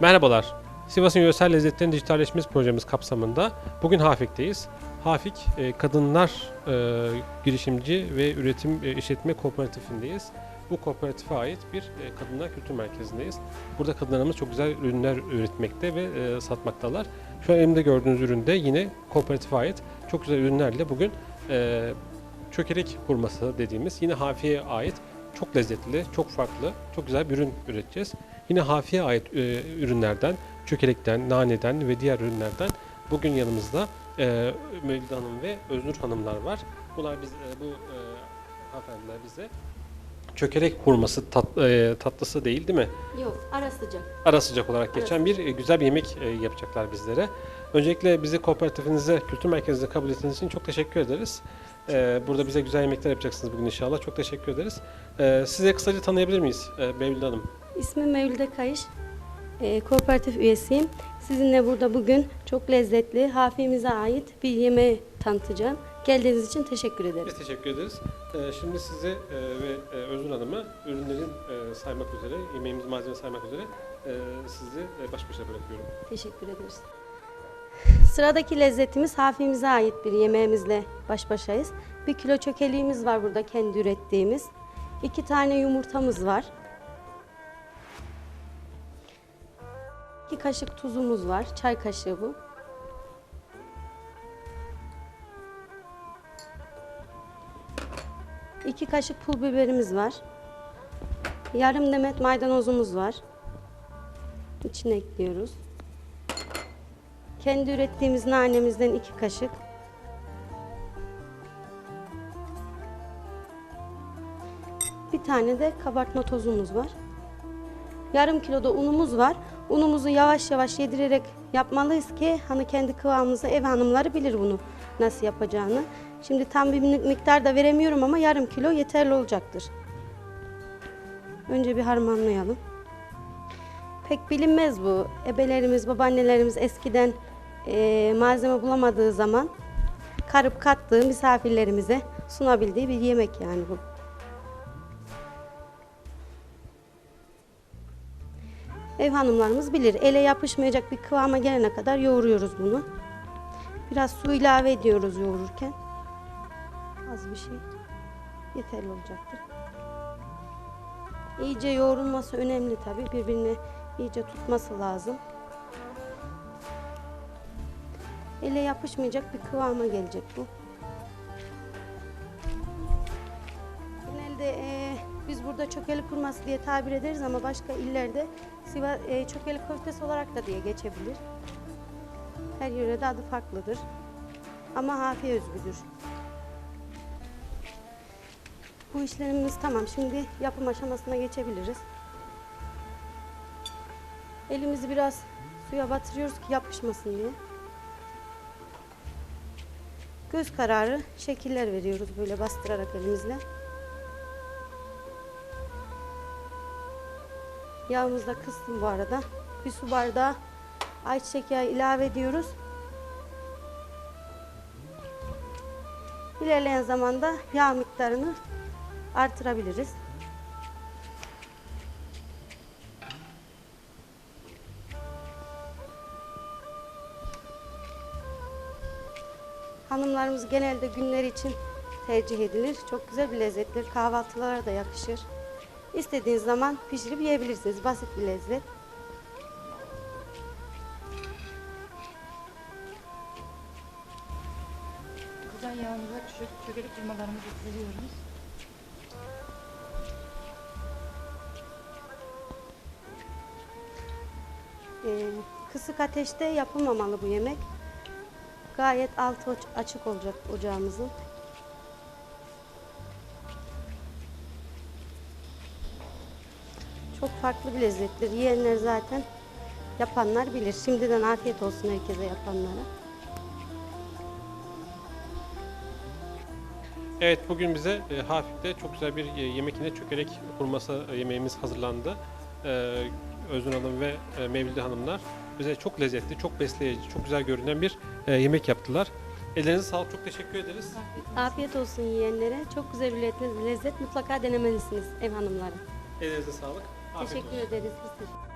Merhabalar. Sivas'ın yöresel lezzetlerin dijitalleşmesi projemiz kapsamında bugün Hafik'teyiz. Hafik, e, kadınlar e, girişimci ve üretim e, işletme kooperatifindeyiz. Bu kooperatife ait bir kadınlar kültür merkezindeyiz. Burada kadınlarımız çok güzel ürünler üretmekte ve satmaktalar. Şu an elimde gördüğünüz üründe yine kooperatife ait çok güzel ürünlerle bugün çökelek hurması dediğimiz yine Hafi'ye ait çok lezzetli, çok farklı, çok güzel bir ürün üreteceğiz. Yine Hafi'ye ait e, ürünlerden, çökelekten, naneden ve diğer ürünlerden bugün yanımızda e, Mevlide Hanım ve Öznur Hanımlar var. Bunlar biz, e, bu e, hanımefendiler bize çökelek hurması tat, e, tatlısı değil değil mi? Yok, ara sıcak. Ara sıcak olarak geçen bir e, güzel bir yemek e, yapacaklar bizlere. Öncelikle bizi kooperatifinize, kültür merkezinize kabul ettiğiniz için çok teşekkür ederiz. E, Burada bize güzel yemekler yapacaksınız bugün inşallah. Çok teşekkür ederiz. E, Size kısaca tanıyabilir miyiz e, Mevlide Hanım? İsmim Mevlüde Kayış. Ee, kooperatif üyesiyim. Sizinle burada bugün çok lezzetli, hafimize ait bir yemeği tanıtacağım. Geldiğiniz için teşekkür ederim. Biz teşekkür ederiz. Ee, Şimdi size e, ve e, Özgür Hanım'a ürünlerin e, saymak üzere, yemeğimiz malzeme saymak üzere e, sizi e, baş başa bırakıyorum. Teşekkür ederiz. Sıradaki lezzetimiz hafimize ait bir yemeğimizle baş başayız. Bir kilo çökeliğimiz var burada kendi ürettiğimiz. İki tane yumurtamız var. İki kaşık tuzumuz var. Çay kaşığı bu. İki kaşık pul biberimiz var. Yarım demet maydanozumuz var. İçine ekliyoruz. Kendi ürettiğimiz nanemizden iki kaşık. Bir tane de kabartma tozumuz var. Yarım kilo da unumuz var. Unumuzu yavaş yavaş yedirerek yapmalıyız ki hani kendi kıvamımızda ev hanımları bilir bunu nasıl yapacağını. Şimdi tam bir miktar da veremiyorum ama yarım kilo yeterli olacaktır. Önce bir harmanlayalım. Pek bilinmez bu. Ebelerimiz, babaannelerimiz eskiden eee, malzeme bulamadığı zaman karıp kattığı misafirlerimize sunabildiği bir yemek yani bu. Ev hanımlarımız bilir. Ele yapışmayacak bir kıvama gelene kadar yoğuruyoruz bunu. Biraz su ilave ediyoruz yoğururken. Az bir şey yeterli olacaktır. İyice yoğrulması önemli tabii. Birbirine iyice tutması lazım. Ele yapışmayacak bir kıvama gelecek bu. Genelde eee, biz burada çökeli kurması diye tabir ederiz ama başka illerde Sivas eee çökeli köftesi olarak da diye geçebilir. Her yörede adı farklıdır. Ama hafiye özgüdür. Bu işlemimiz tamam. Şimdi yapım aşamasına geçebiliriz. Elimizi biraz suya batırıyoruz ki yapışmasın diye. Göz kararı şekiller veriyoruz böyle bastırarak elimizle. Yağımızı da kıstım bu arada. Bir su bardağı ayçiçek yağı ilave ediyoruz. İlerleyen zamanda yağ miktarını artırabiliriz. Hanımlarımız genelde günler için tercih edilir. Çok güzel bir lezzettir. Kahvaltılara da yakışır. İstediğiniz zaman pişirip yiyebilirsiniz. Basit bir lezzet. Kızan yağımıza çö çökelek kıymalarımızı ekliyoruz. Ee, kısık ateşte yapılmamalı bu yemek. Gayet altı aç- açık olacak ocağımızın. Çok farklı bir lezzettir. Yiyenler zaten yapanlar bilir. Şimdiden afiyet olsun herkese yapanlara. Evet bugün bize e, Hafik'te çok güzel bir e, yemek yine çökelek hurması e, yemeğimiz hazırlandı. E, Özgür Hanım ve e, Mevlide Hanımlar bize çok lezzetli, çok besleyici, çok güzel görünen bir e, yemek yaptılar. Ellerinize sağlık, çok teşekkür ederiz. Afiyet olsun yiyenlere. Çok güzel bir lezzet, mutlaka denemelisiniz ev hanımları. Ellerinize sağlık. Afiyet olsun. Teşekkür ederiz. Biz teşekkür